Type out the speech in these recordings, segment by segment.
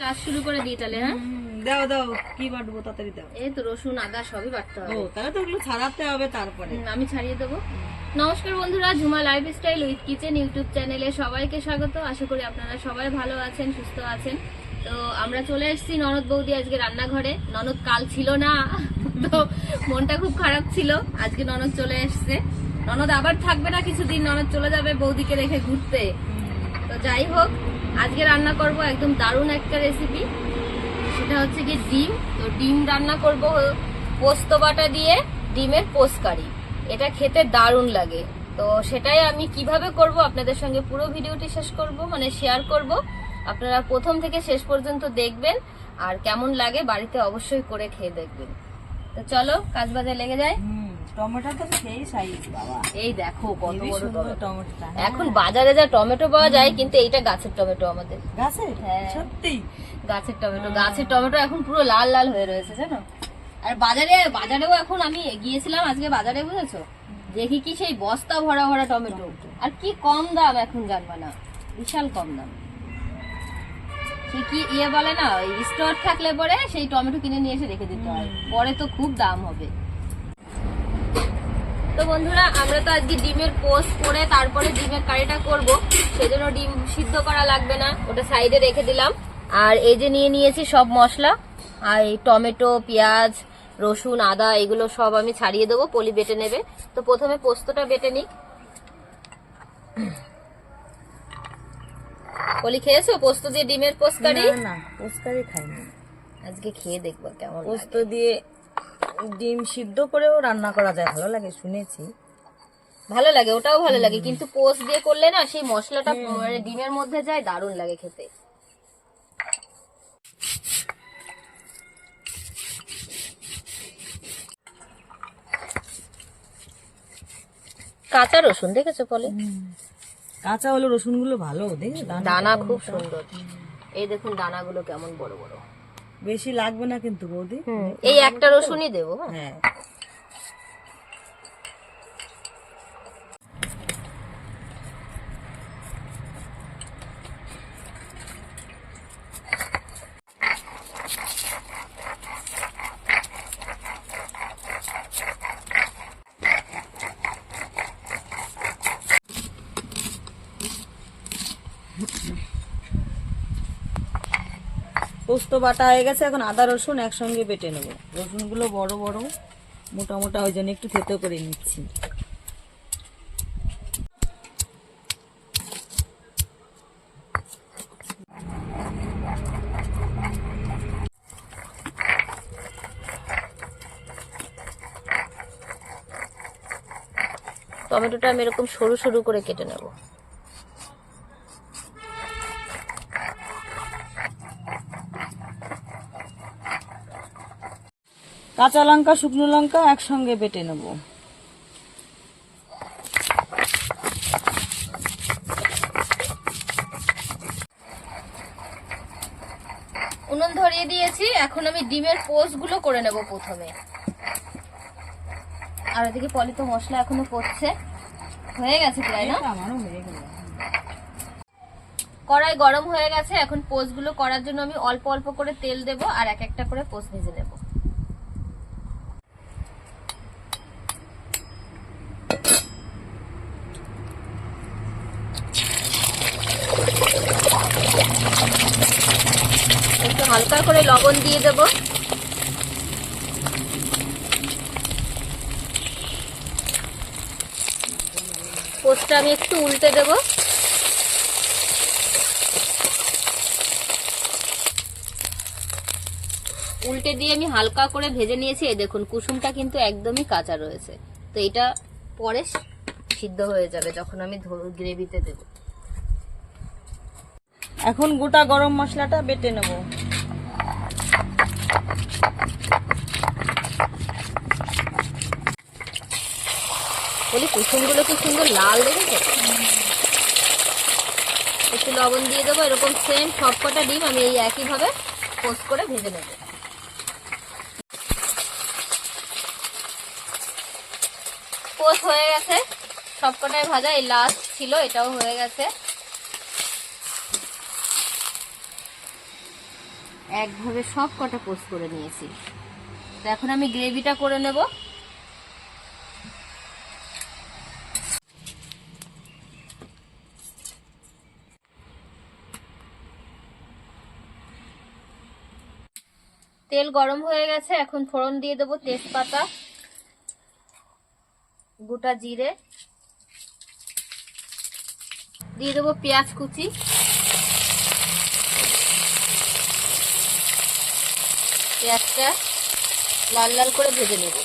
কাজ শুরু করে দিই তাহলে হ্যাঁ? দাও দাও কি বাটবো তাড়াতাড়ি দাও। এই তো রসুন আদা সবই বাটতে ও তাহলে তো ওগুলো ছাড়াতে হবে তারপরে। আমি ছাড়িয়ে দেবো। নমস্কার বন্ধুরা Jhuma lifestyle with kitchen YouTube চ্যানেলে সবাইকে স্বাগত। আশা করি আপনারা সবাই ভালো আছেন সুস্থ আছেন। তো আমরা চলে এসেছি ননদ বৌদি আজকে রান্নাঘরে। ননদ কাল ছিল না তো মনটা খুব খারাপ ছিল। আজকে ননদ চলে এসছে। ননদ আবার থাকবে না কিছুদিন, ননদ চলে যাবে বৌদিকে রেখে ঘুরতে। তো যাই হোক, আজকে রান্না করব একদম দারুণ একটা রেসিপি সেটা হচ্ছে কি ডিম। তো ডিম রান্না করব পোস্ত বাটা দিয়ে ডিমের পোস্ত কারি। এটা খেতে দারুণ লাগে। তো সেটাই আমি কীভাবে করব আপনাদের সঙ্গে পুরো ভিডিওটি শেষ করব মানে শেয়ার করব। আপনারা প্রথম থেকে শেষ পর্যন্ত দেখবেন, আর কেমন লাগে বাড়িতে অবশ্যই করে খেয়ে দেখবেন। তো চলো, কাজ বাজে লেগে যায়। টমেটো তো সেই সাইজ বাবা। এই দেখো কত বড় টমেটোটা এখন বাজারে যা টমেটো পাওয়া যায় কিন্তু এইটা গাছের টমেটো আমাদের। হ্যাঁ। সত্যি গাছের টমেটো গাছের টমেটো এখন পুরো লাল লাল হয়ে রয়েছে জানো? আর বাজারে বাজারেও এখন আমি গিয়েছিলাম আজকে বাজারে বুঝেছ? দেখি কি সেই বস্তা ভরা ভরা টমেটো। আর কি কম দাম এখন জানবা না। বিশাল কম দাম। সে কি ইয়ে বলে না স্টোর থাকলে পরে সেই টমেটো কিনে নিয়ে এসে রেখে দিতে হয়। পরে তো খুব দাম হবে। তো বন্ধুরা আমরা তো আজকে ডিমের পোস্ট করে তারপরে ডিমের কারিটা করব। সেজন্য ডিম সিদ্ধ করা লাগবে না ওটা সাইডে রেখে দিলাম। আর এই যে নিয়ে নিয়েছি সব মশলা আর এই টমেটো পেঁয়াজ রসুন আদা এগুলো সব আমি ছাড়িয়ে দেবো পলি বেটে নেবে। তো প্রথমে পোস্তটা বেটে নিই। পলি খেয়েছো? পোস্ত দিয়ে ডিমের পোস্ত কারি? না পোস্তারি খাই না আজকে খেয়ে দেখব কেমন পোস্ত দিয়ে ডিম সিদ্ধ করেও রান্না করা যায় ভালো লাগে শুনেছি। ভালো লাগে ওটাও ভালো লাগে কিন্তু পোস্ট দিয়ে করলে না সেই মশলাটা মানে ডিমের মধ্যে যায় দারুণ লাগে খেতে। কাঁচা রসুন দেখেছ বলে কাঁচা হলো রসুনগুলো ভালো দেখি দানা খুব সুন্দর। এই দেখুন দানাগুলো কেমন বড় বড়। বেশি লাগবে না কিন্তু বৌদি। এই একটা রসুনই দেবো হ্যাঁ। পোস্ত বাটা হয়ে গেছে, এখন আদা, রসুন একসঙ্গে বেটে নেব। রসুনগুলো বড় বড় মোটা মোটা ওই জন্য একটু থেতো করে নিচ্ছি। টমেটোটা আমি এরকম সরু সরু করে কেটে নেব। কাঁচা লঙ্কা শুকনো লঙ্কা একসঙ্গে বেটে নেব। উনুন ধরিয়ে দিয়েছি। এখন আমি ডিমের পোস্টগুলো করে নেব প্রথমে। আর এদিকে পলি তো মশলা এখনও করছে হয়ে গেছে প্রায় না? আমারও হয়ে গেল। কড়াই গরম হয়ে গেছে। এখন পোস্টগুলো করার জন্য আমি অল্প অল্প করে তেল দেব আর এক একটা করে পোস্ট ভেজে নেব একটু হালকা করে লবণ দিয়ে দেব। পোস্টটা আমি একটু উল্টে দেবো। উল্টে দিয়ে আমি হালকা করে ভেজে নিয়েছি। এই দেখুন, কুসুমটা কিন্তু একদমই কাঁচা রয়েছে। তো এটা পরে সিদ্ধ হয়ে যাবে যখন আমি গ্রেভিতে দেব। এখন গোটা গরম মশলাটা বেটে নেব। বলি, কুসুমগুলো কি সুন্দর লাল দেখেছ? একটু লবণ দিয়ে দেবো, এরকম সেম সবকটা ডিম আমি এই একইভাবে পোস্ট করে ভেজে নেব। পোস্ট হয়ে গেছে, সবকটাই ভাজা, এই লাস্ট ছিল, এটাও হয়ে গেছে। একভাবে সব কটা পোস্ট করে নিয়েছি। তো এখন আমি গ্রেভিটা করে নেব। তেল গরম হয়ে গেছে, এখন ফোড়ন দিয়ে দেবো তেজপাতা, গোটা জিরে। দিয়ে দেবো পেঁয়াজ কুচি। পেঁয়াজটা লাল লাল করে ভেজে নেব।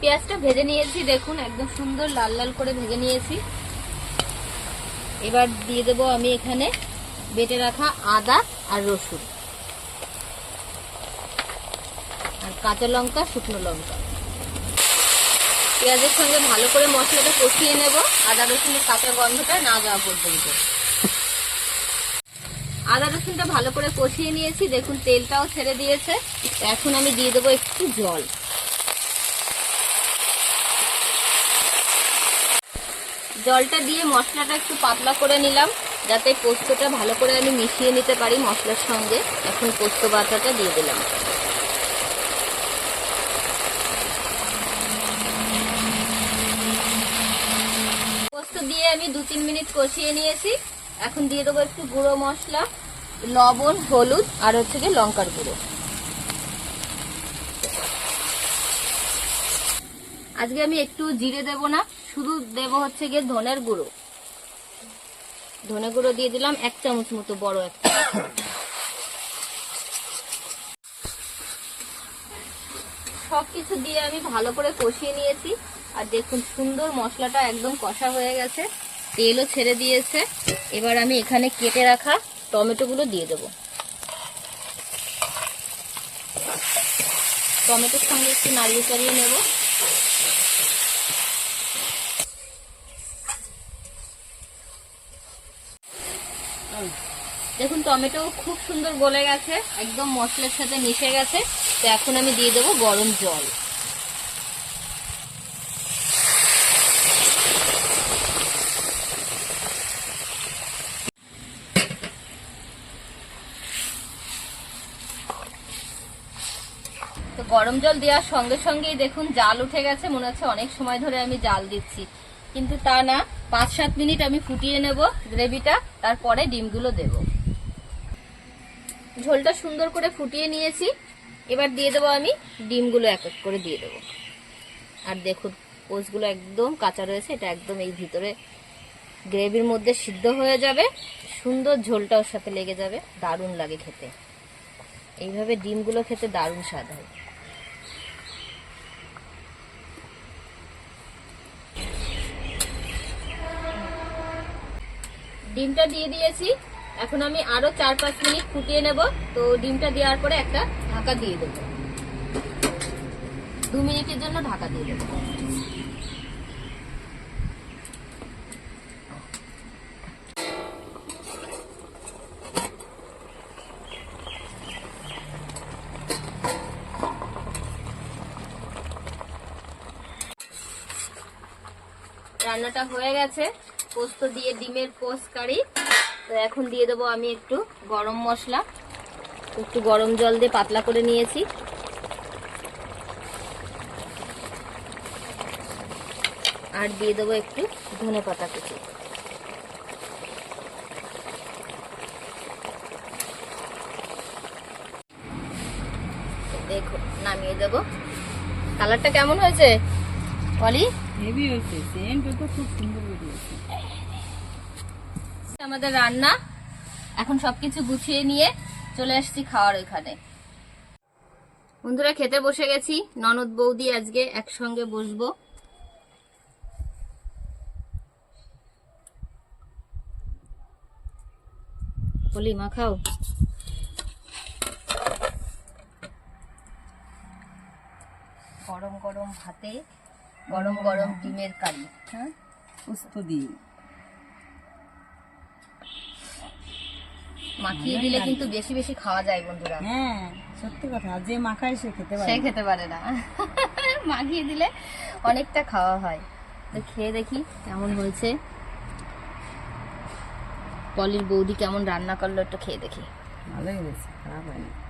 পেঁয়াজটা ভেজে নিয়েছি, দেখুন, একদম সুন্দর লাল লাল করে ভেজে নিয়েছি। এবার দিয়ে দেবো আমি এখানে বেটে রাখা আদা আর রসুন আর কাঁচা লঙ্কা, শুকনো লঙ্কা। পেঁয়াজের সঙ্গে ভালো করে মশলাটা কষিয়ে নেব। আদা রসুনের কাঁচা গন্ধটা না যাওয়া পর্যন্ত। আদা রসুনটা ভালো করে কষিয়ে নিয়েছি। দেখুন, তেলটাও ছেড়ে দিয়েছে। এখন আমি দিয়ে দেবো একটু জল। জলটা দিয়ে মশলাটা একটু পাতলা করে নিলাম, যাতে পোস্তটা ভালো করে আমি মিশিয়ে নিতে পারি মশলার সঙ্গে। এখন পোস্ত বাটাটা দিয়ে দিলাম। পোস্ত দিয়ে আমি দু তিন মিনিট কষিয়ে নিয়েছি। এখন দিয়ে দেবো একটু গুঁড়ো মশলা। লবণ, হলুদ আর হচ্ছে গিয়ে লঙ্কার গুঁড়ো। আজকে আমি একটু জিরে দেব না, শুধু দেব হচ্ছে গিয়ে ধনের গুঁড়ো। ধনে গুঁড়ো দিয়ে দিলাম এক চামচ মতো বড় একটা। সবকিছু দিয়ে আমি ভালো করে কষিয়ে নিয়েছি। আর দেখুন সুন্দর মশলাটা একদম কষা হয়ে গেছে। তেলও ছেড়ে দিয়েছে। এবার আমি এখানে কেটে রাখা টমেটোগুলো দিয়ে দেবো। টমেটোর সঙ্গে একটু নাড়িয়ে চাড়িয়ে নেব। দেখুন, টমেটো খুব সুন্দর গলে গেছে, একদম মশলার সাথে মিশে গেছে। তো এখন আমি দিয়ে দেবো গরম জল। গরম জল দেওয়ার সঙ্গে সঙ্গেই দেখুন জাল উঠে গেছে, মনে হচ্ছে অনেক সময় ধরে আমি জাল দিচ্ছি। কিন্তু তা না পাঁচ সাত মিনিট আমি ফুটিয়ে নেব গ্রেভিটা, তারপরে ডিমগুলো দেব। ঝোলটা সুন্দর করে ফুটিয়ে নিয়েছি, এবার দিয়ে দেবো আমি ডিমগুলো এক এক করে দিয়ে দেবো। আর দেখুন পোস্টগুলো একদম কাঁচা রয়েছে, এটা একদম এই ভিতরে গ্রেভির মধ্যে সিদ্ধ হয়ে যাবে। সুন্দর ঝোলটা ওর সাথে লেগে যাবে, দারুণ লাগে খেতে। এইভাবে ডিমগুলো খেতে দারুণ স্বাদ হয়। ডিমটা দিয়ে দিয়েছি। এখন আমি আরও চার পাঁচ মিনিট ফুটিয়ে নেব। তো ডিমটা দেওয়ার পরে একটা ঢাকা দিয়ে দেবো। দু মিনিটের জন্য ঢাকা দিয়ে দেবো। রান্নাটা হয়ে গেছে। পোস্ত দিয়ে ডিমের পোস্ত কারি। তো এখন দিয়ে দেবো আমি একটু গরম মশলা। একটু গরম জল দিয়ে পাতলা করে নিয়েছি। আর দিয়ে দেবো একটু ধনে পাতা কুচি। দেখো, নামিয়ে দেবো। কালারটা কেমন হয়েছে? বলি আমাদের রান্না, এখন গুছিয়ে নিয়ে চলে আসছি খাওয়ার ওইখানে। বন্ধুরা, খেতে বসে গেছি। ননদ বৌদি আজকে একসঙ্গে বসবো। বলি, মা, খাও। গরম গরম ভাতে গরম গরম ডিমের কারি হ্যাঁ? পোস্ত দিয়ে। মাখিয়ে দিলে কিন্তু বেশি বেশি খাওয়া যায় বন্ধুরা। হ্যাঁ সত্যি কথা যে মাখায় সে খেতে পারে সে খেতে পারে না। মাখিয়ে দিলে অনেকটা খাওয়া হয়। তো খেয়ে দেখি কেমন হয়েছে। পলির বৌদি কেমন রান্না করল একটু খেয়ে দেখি। ভালোই হয়েছে খারাপ হয়নি।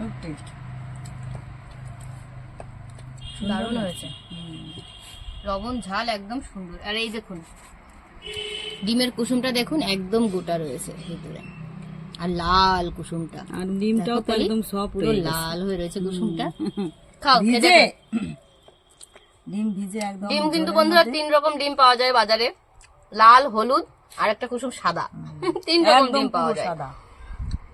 খুব টেস্ট দারুণ হয়েছে। লবণ ঝাল একদম সুন্দর। আর এই দেখুন ডিমের কুসুমটা দেখুন একদম গোটা রয়েছে ভিতরে। আর লাল কুসুমটা। আর ডিমটাও একদম সফট পুরো লাল হয়ে রয়েছে কুসুমটা। খাও ডিম ভিজে একদম ডিম কিন্তু বন্ধুরা তিন রকম ডিম পাওয়া যায় বাজারে। লাল হলুদ আর একটা কুসুম সাদা। তিন রকম ডিম পাওয়া যায়। সাদা।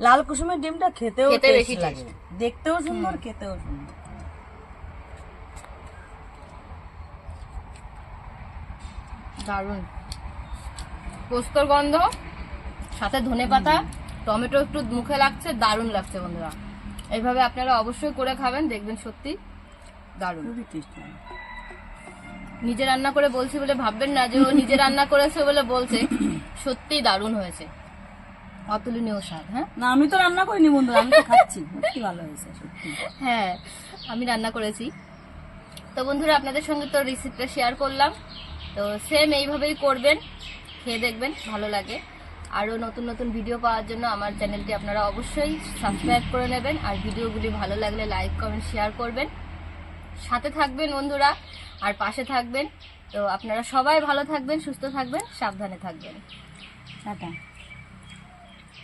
লাল কুসুমের ডিমটা খেতেও খেতে বেশি লাগে। দেখতেও সুন্দর খেতেও সুন্দর। দারুণ। পোস্তর গন্ধ সাথে ধনে পাতা টমেটো একটু মুখে লাগছে দারুণ লাগছে বন্ধুরা। এইভাবে আপনারা অবশ্যই করে খাবেন দেখবেন সত্যি দারুণ। নিজে রান্না করে বলছি বলে ভাববেন না যে ও নিজে রান্না করেছে বলে বলছে সত্যিই দারুণ হয়েছে। অতুলনীয় স্বাদ হ্যাঁ? না আমি তো রান্না করিনি বন্ধু আমি তো খাচ্ছি। সত্যি ভালো হয়েছে সত্যি। হ্যাঁ আমি রান্না করেছি। তো বন্ধুরা আপনাদের সঙ্গে তো রেসিপিটা শেয়ার করলাম। তো সেম এইভাবেই করবেন খেয়ে দেখবেন ভালো লাগে। আরও নতুন নতুন ভিডিও পাওয়ার জন্য আমার চ্যানেলটি আপনারা অবশ্যই সাবস্ক্রাইব করে নেবেন। আর ভিডিওগুলি ভালো লাগলে লাইক কমেন্ট শেয়ার করবেন। সাথে থাকবেন বন্ধুরা আর পাশে থাকবেন। তো আপনারা সবাই ভালো থাকবেন সুস্থ থাকবেন সাবধানে থাকবেন। টাটা।